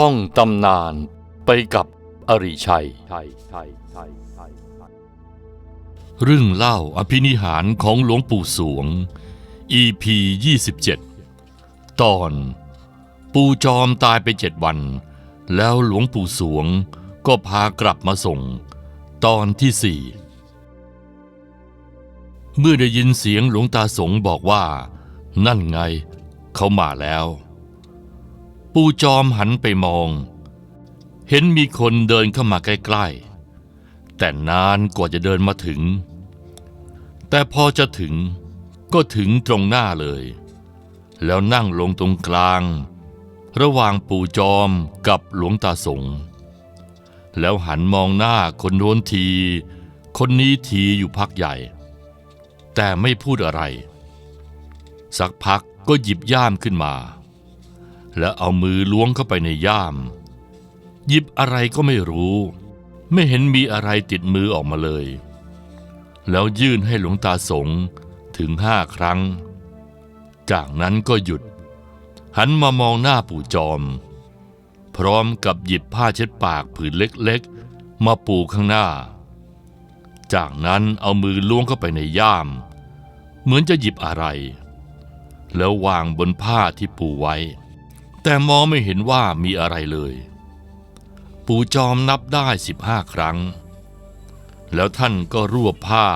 ท่องตำนานไปกับอริชัย เรื่องเล่าอภินิหารของหลวงปู่สวง EP 27 ตอน ปู่จอมตายไปเจ็ดวัน แล้วหลวงปู่สวงก็พากลับมาส่ง ตอนที่สี่เมื่อได้ยินเสียงหลวงตาสงบอกว่า นั่นไง เขามาแล้ว ปู่จอมหันไปมอง เห็นมีคนเดินเข้ามาใกล้ๆ แต่นานกว่าจะเดินมาถึง แต่พอจะถึงก็ถึงตรงหน้าเลย แล้วนั่งลงตรงกลาง ระหว่างปู่จอมกับหลวงตาสงแล้วหันมองหน้าคนโน้นที คนนี้ทีอยู่พักใหญ่ แต่ไม่พูดอะไร สักพักก็หยิบย่ามขึ้นมา แล้วเอามือล้วงเข้าไปในย่าม หยิบอะไรก็ไม่รู้ ไม่เห็นมีอะไรติดมือออกมาเลย แล้วยื่นให้หลวงตาสงถึงห้าครั้ง จากนั้นก็หยุด หันมามองหน้าปู่จอม พร้อมกับหยิบผ้าเช็ดปากผืนเล็กๆ มาปูข้างหน้า จากนั้นเอามือล้วงเข้าไปในย่าม เหมือนจะหยิบอะไร แล้ววางบนผ้าที่ปูไว้ แต่มองไม่เห็นว่ามีอะไรเลย ปู่จอมนับได้สิบห้าครั้ง แล้วท่านก็รวบผ้า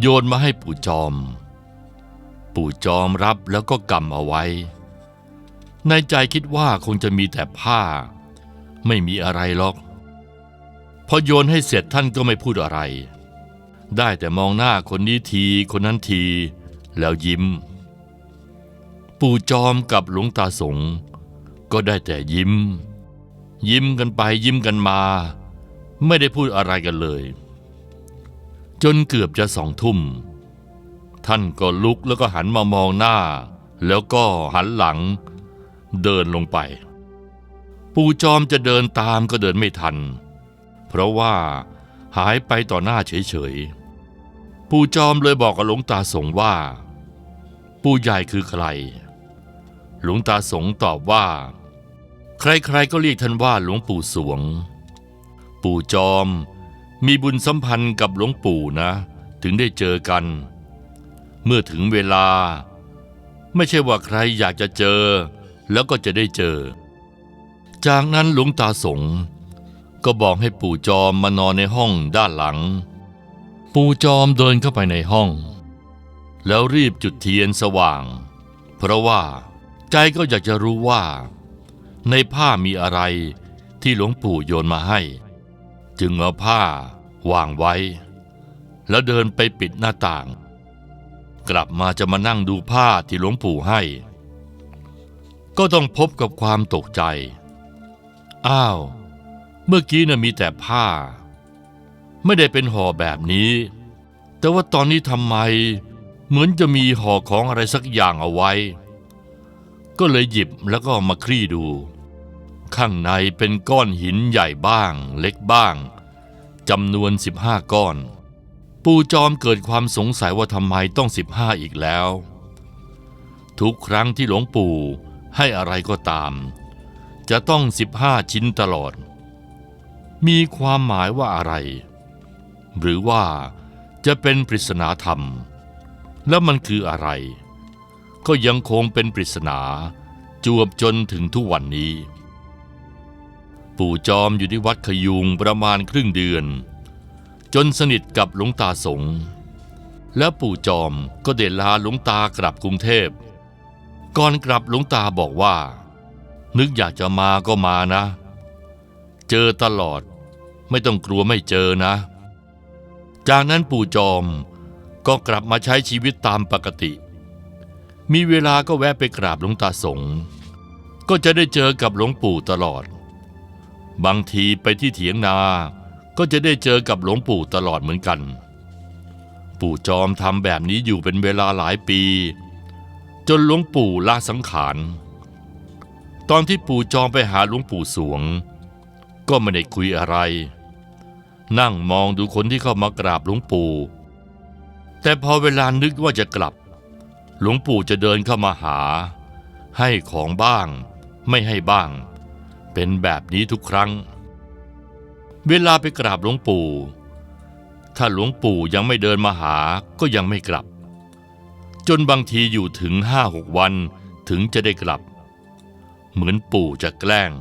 โยนมาให้ปู่จอม ปู่จอมรับแล้วก็กำเอาไว้ ในใจคิดว่าคงจะมีแต่ผ้า ไม่มีอะไรหรอก พอโยนให้เสร็จท่านก็ไม่พูดอะไร ได้แต่มองหน้าคนนี้ทีคนนั้นที แล้วยิ้มปู่จอมกับหลวงตาสง ก็ได้แต่ยิ้ม ยิ้มกันไปยิ้มกันมา ไม่ได้พูดอะไรกันเลย จนเกือบจะสองทุ่ม ท่านก็ลุกแล้วก็หันมามองหน้า แล้วก็หันหลัง เดินลงไป ปู่จอมจะเดินตามก็เดินไม่ทัน เพราะว่าหายไปต่อหน้าเฉยๆ ปู่จอมเลยบอกกับหลวงตาสงว่า ปู่ใหญ่คือใคร หลวงตาสงตอบว่า ใครๆก็เรียกท่านว่าหลวงปู่สวง ปู่จอม มีบุญสัมพันธ์กับหลวงปู่นะ ถึงได้เจอกัน เมื่อถึงเวลา ไม่ใช่ว่าใครอยากจะเจอ แล้วก็จะได้เจอ จากนั้นหลวงตาสงก็บอกให้ปู่จอมมานอนในห้องด้านหลัง ปู่จอมเดินเข้าไปในห้อง แล้วรีบจุดเทียนสว่าง เพราะว่าใจก็อยากจะรู้ว่า ในผ้ามีอะไรที่หลวงปู่โยนมาให้ จึงเอาผ้าวางไว้ แล้วเดินไปปิดหน้าต่าง กลับมาจะมานั่งดูผ้าที่หลวงปู่ให้ ก็ต้องพบกับความตกใจ อ้าว เมื่อกี้น่ะมีแต่ผ้า ไม่ได้เป็นห่อแบบนี้ แต่ว่าตอนนี้ทำไม เหมือนจะมีห่อของอะไรสักอย่างเอาไว้ ก็เลยหยิบแล้วก็มาคลี่ดู ข้างในเป็นก้อนหินใหญ่บ้าง เล็กบ้างจำนวน 15 ก้อน ปู่จอมเกิดความสงสัยว่าทำไมต้อง 15 อีกแล้ว ทุกครั้งที่หลวงปู่ให้อะไรก็ตาม จะต้อง 15 ชิ้นตลอด มีความหมายว่าอะไร หรือว่าจะเป็นปริศนาธรรม แล้วมันคืออะไร ก็ยังคงเป็นปริศนา จวบจนถึงทุกวันนี้ ปู่จอมอยู่ที่วัดขยุงประมาณครึ่งเดือน จนสนิทกับหลวงตาสงแล้วปู่จอมก็เดลาหลวงตากลับกรุงเทพ ก่อนกลับหลวงตาบอกว่า นึกอยากจะมาก็มานะ เจอตลอดไม่ต้องกลัวไม่เจอนะ จากนั้นปู่จอมก็กลับมาใช้ชีวิตตามปกติ มีเวลาก็แวะไปกราบหลวงตาสงก็จะได้เจอกับหลวงปู่ตลอด บางทีไปที่เถียงนา ก็จะได้เจอกับหลวงปู่ตลอดเหมือนกัน ปู่จอมทำแบบนี้อยู่เป็นเวลาหลายปี จนหลวงปู่ละสังขาร ตอนที่ปู่จอมไปหาหลวงปู่สวง ก็ไม่ได้คุยอะไร นั่งมองดูคนที่เข้ามากราบหลวงปู่ แต่พอเวลานึกว่าจะกลับ หลวงปู่จะเดินเข้ามาหา ให้ของบ้าง ไม่ให้บ้าง เป็นแบบนี้ทุกครั้ง เวลาไปกราบหลวงปู่ ถ้าหลวงปู่ยังไม่เดินมาหาก็ยังไม่กลับ จนบางทีอยู่ถึงห้าหกวันถึงจะได้กลับ เหมือนปู่จะแกล้ง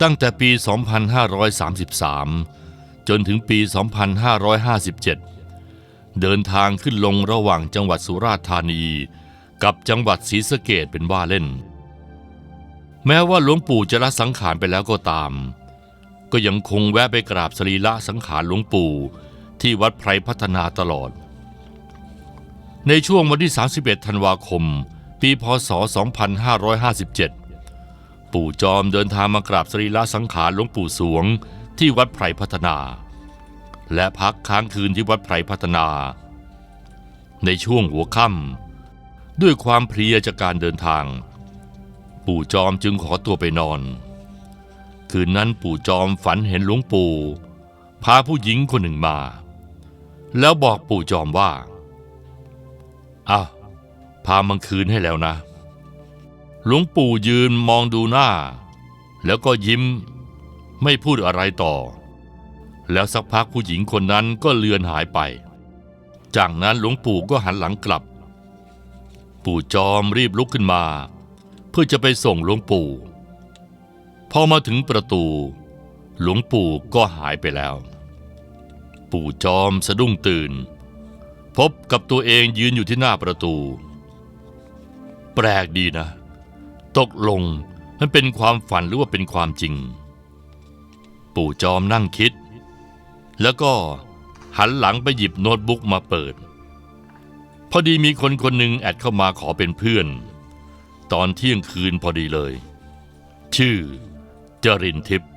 ตั้งแต่ปี 2533 จนถึงปี 2557 เดินทางขึ้นลงระหว่างจังหวัดสุราษฎร์ธานี กับจังหวัดศรีสะเกดเป็นว่าเล่น แม้ว่าหลวงปู่จะละสังขารไปแล้วก็ตาม ก็ยังคงแวะไปกราบสรีระสังขารหลวงปู่ที่วัดไพรพัฒนาตลอด ในช่วงวันที่ 31 ธันวาคม ปีพศ 2557 ปู่จอมเดินทางมากราบสรีระสังขารหลวงปู่สวงที่วัดไพรพัฒนา และพักค้างคืนที่วัดไพรพัฒนา ในช่วงหัวค่ำด้วยความเพลียจากการเดินทาง ปู่จอมจึงขอตัวไปนอน คืนนั้นปู่จอมฝันเห็นหลวงปู่พาผู้หญิงคนหนึ่งมา แล้วบอกปู่จอมว่าอ้าวพามันคืนให้แล้วนะ หลวงปู่ยืนมองดูหน้า แล้วก็ยิ้มไม่พูดอะไรต่อ แล้วสักพักผู้หญิงคนนั้นก็เลือนหายไป จากนั้นหลวงปู่ก็หันหลังกลับ ปู่จอมรีบลุกขึ้นมา เพื่อจะไปส่งหลวงปู่ พอมาถึงประตู หลวงปู่ก็หายไปแล้ว ปู่จอมสะดุ้งตื่น พบกับตัวเองยืนอยู่ที่หน้าประตู แปลกดีนะ ตกลงมันเป็นความฝันหรือว่าเป็นความจริง ปู่จอมนั่งคิด แล้วก็หันหลังไปหยิบโน้ตบุ๊กมาเปิด พอดีมีคนคนหนึ่งแอดเข้ามาขอเป็นเพื่อน ตอนเที่ยงคืนพอดีเลย ชื่อ จรินทิพย์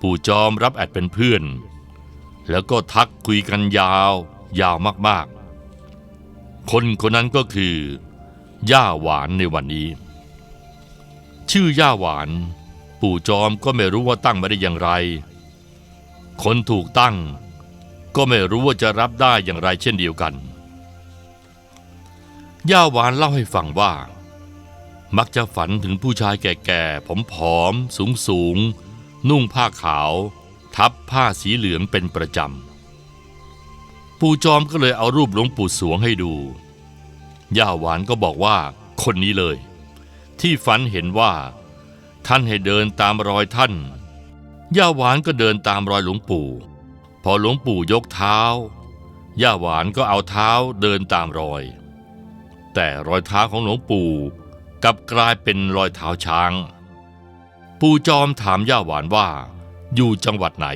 ปู่จอมรับแอดเป็นเพื่อน แล้วก็ทักคุยกันยาว ยาวมากๆ คนคนนั้นก็คือย่าหวานในวันนี้ ชื่อย่าหวาน ปู่จอมก็ไม่รู้ว่าตั้งมาได้อย่างไร คนถูกตั้ง ก็ไม่รู้ว่าจะรับได้อย่างไรเช่นเดียวกัน ย่าหวานเล่าให้ฟังว่า มักจะฝันถึงผู้ชายแก่ๆ ผอมๆ สูงๆ นุ่งผ้าขาว ทับผ้าสีเหลืองเป็นประจำ ปู่จอมก็เลยเอารูปหลวงปู่สวงให้ดู ย่าหวานก็บอกว่า คนนี้เลย ที่ฝันเห็นว่า ท่านให้เดินตามรอยท่าน ย่าหวานก็เดินตามรอยหลวงปู่ พอหลวงปู่ยกเท้า ย่าหวานก็เอาเท้าเดินตามรอย แต่รอยเท้าของหลวงปู่กลับกลายเป็นรอยเท้าช้าง ปู่จอมถามย่าหวานว่า อยู่จังหวัดไหน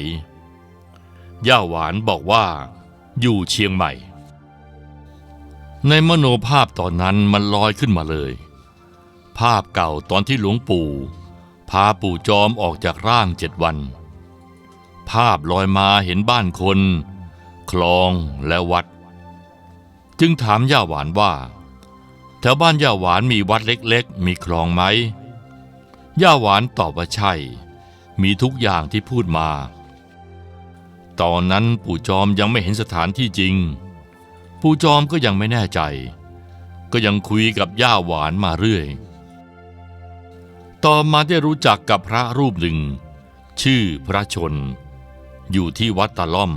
ย่าหวานบอกว่า อยู่เชียงใหม่ ในมโนภาพตอนนั้นมันลอยขึ้นมาเลย ภาพเก่าตอนที่หลวงปู่ พาปู่จอมออกจากร่างเจ็ดวัน ภาพลอยมาเห็นบ้านคน คลองและวัด จึงถามย่าหวานว่า แถวบ้านย่าหวานมีวัดเล็กๆ มีคลองไหมย่าหวานตอบว่าใช่ มีทุกอย่างที่พูดมา ตอนนั้นปู่จอมยังไม่เห็นสถานที่จริง ปู่จอมก็ยังไม่แน่ใจ ก็ยังคุยกับย่าหวานมาเรื่อย ต่อมาได้รู้จักกับพระรูปหนึ่ง ชื่อพระชน อยู่ที่วัดตะล่อม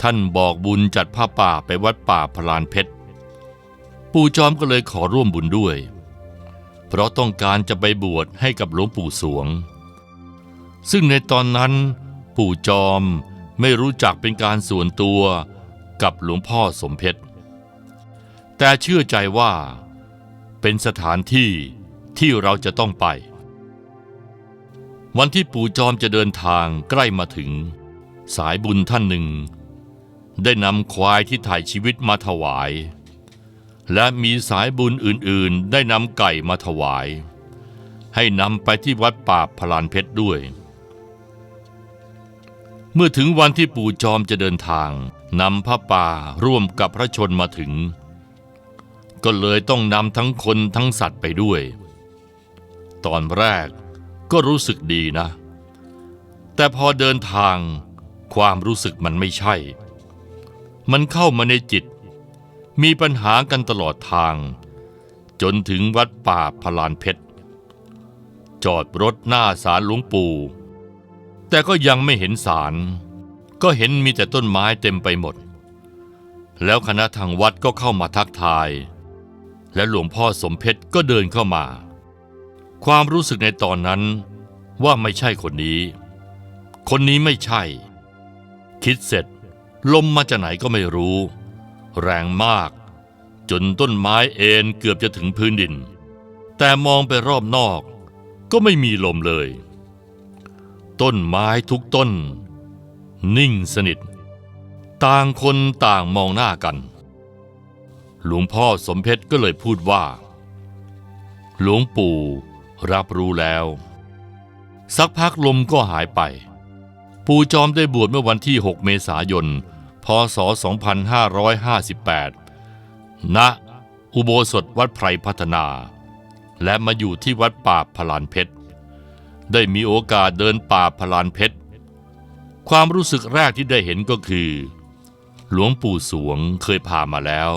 ท่านบอกบุญจัดผ้าป่าไปวัดป่าพลานเพชร ปู่จอมก็เลยขอร่วมบุญด้วย เพราะต้องการจะไปบวชให้กับหลวงปู่สวง ซึ่งในตอนนั้น ปู่จอมไม่รู้จักเป็นการส่วนตัวกับหลวงพ่อสมเพชร แต่เชื่อใจว่าเป็นสถานที่ ที่เราจะต้องไป วันที่ปู่จอมจะเดินทางใกล้มาถึง สายบุญท่านหนึ่ง ได้นำควายที่ถ่ายชีวิตมาถวาย และมีสายบุญอื่นๆ ได้นำไก่มาถวาย ให้นำไปที่วัดป่าพลานเพชรด้วย เมื่อถึงวันที่ปู่จอมจะเดินทางนำพระป่าร่วมกับพระชนมาถึง ก็เลยต้องนำทั้งคนทั้งสัตว์ไปด้วย ตอนแรกก็รู้สึกดีนะ แต่พอเดินทางความรู้สึกมันไม่ใช่ มันเข้ามาในจิต มีปัญหากันตลอดทาง จนถึงวัดป่าพลานเพชร จอดรถหน้าศาลหลวงปู่ แต่ก็ยังไม่เห็นศาล ก็เห็นมีแต่ต้นไม้เต็มไปหมด แล้วคณะทางวัดก็เข้ามาทักทาย และหลวงพ่อสมเพชรก็เดินเข้ามา ความรู้สึกในตอนนั้นว่าไม่ใช่คนนี้ คนนี้ไม่ใช่ คิดเสร็จ ลมมาจากไหนก็ไม่รู้ แรงมาก จนต้นไม้เอ็นเกือบจะถึงพื้นดิน แต่มองไปรอบนอก ก็ไม่มีลมเลย ต้นไม้ทุกต้น นิ่งสนิท ต่างคนต่างมองหน้ากัน หลวงพ่อสมเพชรก็เลยพูดว่า หลวงปู่ รับรู้แล้ว สักพักลมก็หายไป ปู่จอมได้บวชเมื่อวันที่ 6 เมษายน พศ 2558 ณ อุโบสถวัดไพรพัฒนา และมาอยู่ที่วัดป่าพลานเพชร ได้มีโอกาสเดินป่าพลานเพชร ความรู้สึกแรกที่ได้เห็นก็คือ หลวงปู่สวงเคยพามาแล้ว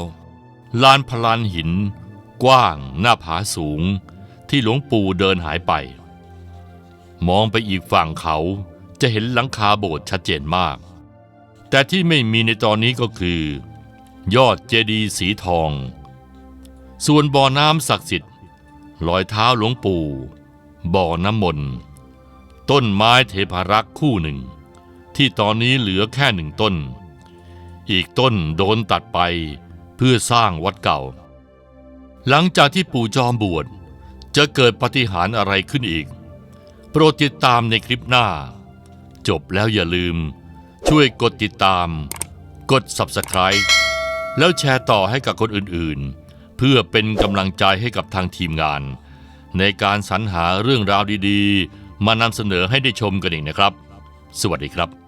ลานพลานหิน กว้าง หน้าผาสูง ที่หลวงปู่เดินหายไป มองไปอีกฝั่งเขาจะเห็นหลังคาโบสถ์ชัดเจนมาก แต่ที่ไม่มีในตอนนี้ก็คือ ยอดเจดีย์สีทอง ส่วนบ่อน้ำศักดิ์สิทธิ์รอยเท้าหลวงปู่ บ่อน้ำมนต์ต้นไม้เทพารักษ์คู่หนึ่ง ที่ตอนนี้เหลือแค่หนึ่งต้น อีกต้นโดนตัดไปเพื่อสร้างวัดเก่า หลังจากที่ปู่จอมบวช จะเกิดปฏิหารอะไรขึ้นอีก โปรดติดตามในคลิปหน้า จบแล้วอย่าลืม ช่วยกดติดตาม กด Subscribe แล้วแชร์ต่อให้กับคนอื่นๆ เพื่อเป็นกำลังใจให้กับทางทีมงาน ในการสรรหาเรื่องราวดีๆ มานำเสนอให้ได้ชมกันอีกนะครับ สวัสดีครับ